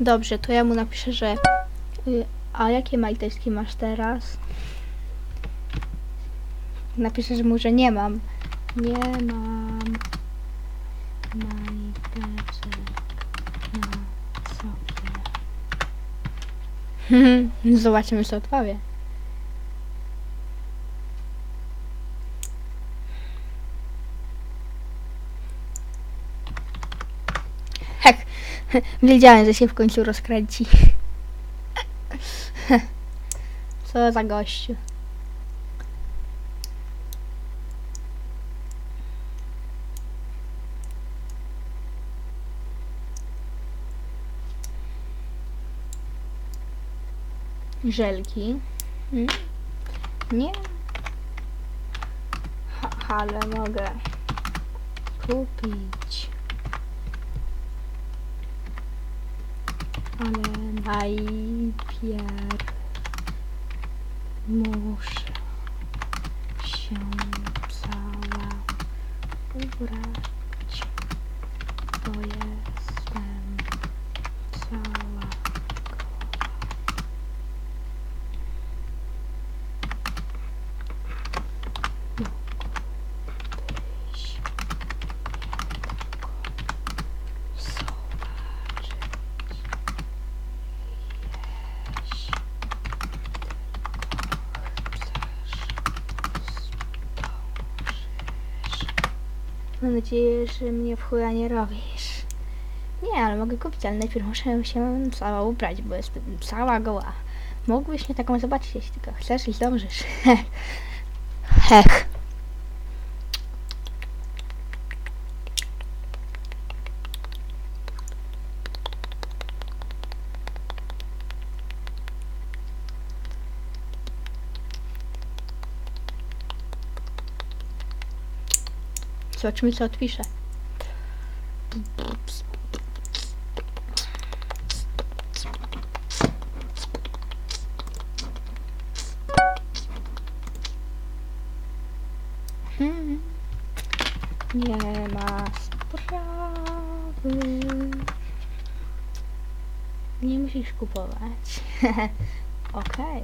Dobrze, to ja mu napiszę, że... Y, a jakie majteczki masz teraz? Napiszę, że mu, że nie mam. Nie mam majteczek na sobie. Zobaczymy, co odpowie. wiedziałem, że się w końcu rozkręci. Co za gościu. Żelki. Mm. Nie. Ha, ale mogę kupić. Ale najpierw muszę się cała ubrać, bo jestem cała Mogłabyś tylko zobaczyć. Jeśli Mam nadzieję, że mnie w chuja nie robisz. Nie, ale mogę kupić, ale najpierw muszę się cała ubrać, bo jestem cała goła. Mógłbyś mnie taką zobaczyć, jeśli tylko chcesz i zdążysz. Hech. Zobaczymy, co odpisze. Hmm. Nie ma sprawy. Nie musisz kupować. Okej.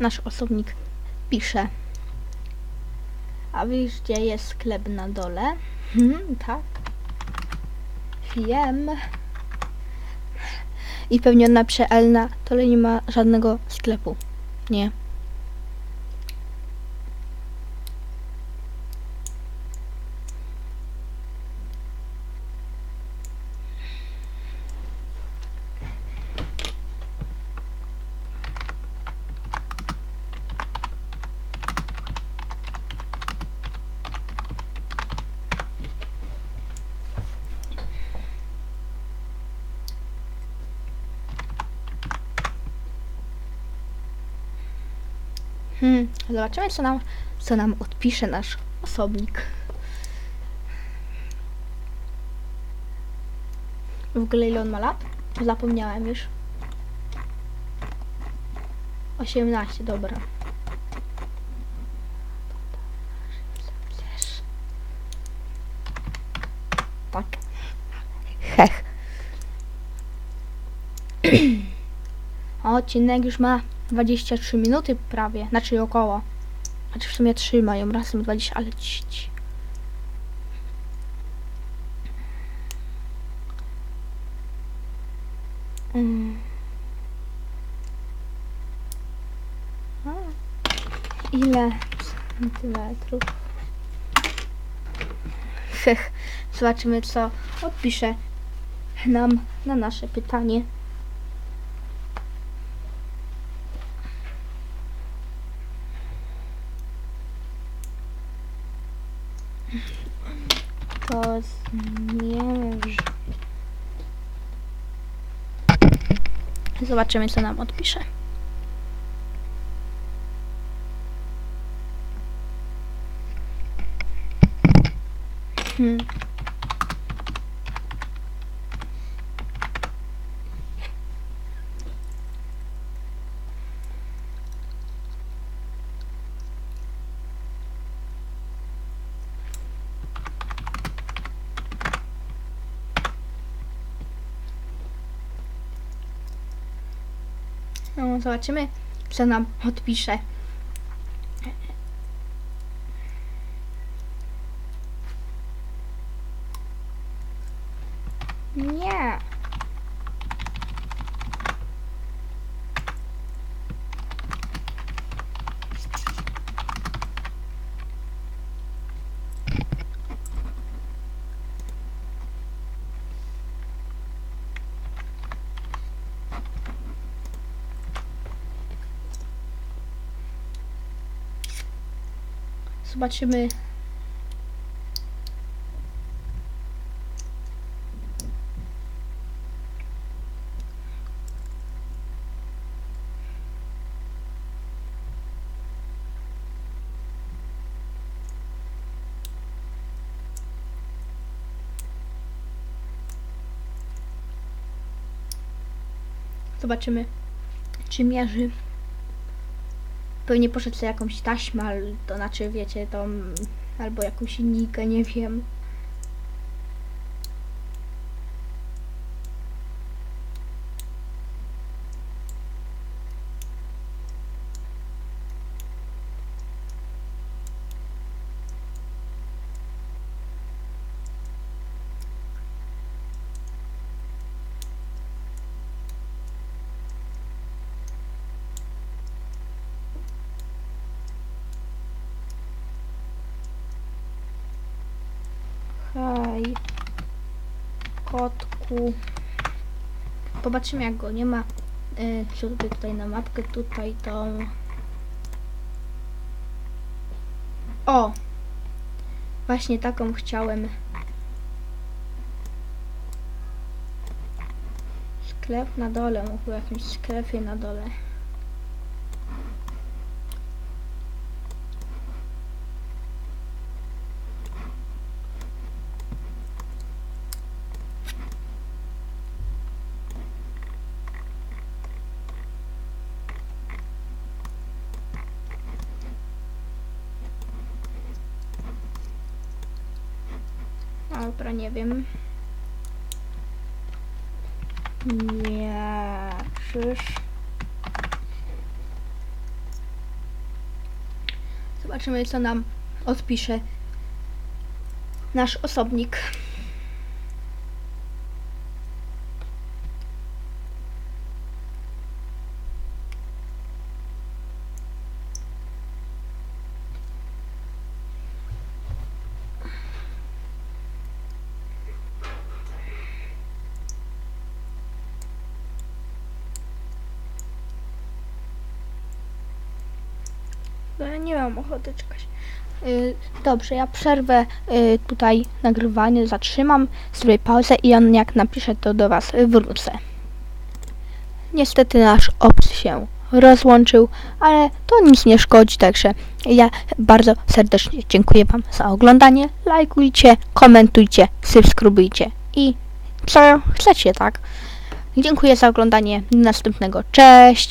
Nasz osobnik pisze. A wiesz, gdzie jest sklep na dole? Hmm, tak. Wiem. I pewnie on napisze, ale na nie ma żadnego sklepu. Nie. Hmm, zobaczymy, co nam, co nam odpisze nasz osobnik. W ogóle ile on ma lat? Zapomniałem już. 18, dobra. Tak. Hech. Odcinek już ma 23 minuty prawie, znaczy około. Znaczy w sumie 3 mają razem 20, ale cić. Mm. Ile centymetrów? Zobaczymy co odpisze nam na nasze pytanie. To zmierzy. Zobaczymy, co nam odpisze. Hmm. No, zobaczymy, co nam odpisze. Nie. Zobaczymy. Zobaczymy, czy mierzy. Pewnie poszedł sobie jakąś taśmę, to znaczy, wiecie, tą albo jakąś linijkę, nie wiem. Hej, kotku. Zobaczymy jak go nie ma. Yy, tutaj na mapkę, tutaj tą. O! Właśnie taką chciałem. Sklep na dole, w jakimś sklepie na dole. Dobra, nie wiem. Nie, czyż. Zobaczymy, co nam odpisze nasz osobnik. No, ja nie mam ochoty czekać. Y, Dobrze, ja przerwę y, tutaj nagrywanie, zatrzymam, zrobię pauzę i on jak napisze to do Was y, wrócę. Niestety nasz obs się rozłączył, ale to nic nie szkodzi, także ja bardzo serdecznie dziękuję Wam za oglądanie. Lajkujcie, komentujcie, subskrybujcie i co chcecie, tak? Dziękuję za oglądanie. Do następnego. Cześć!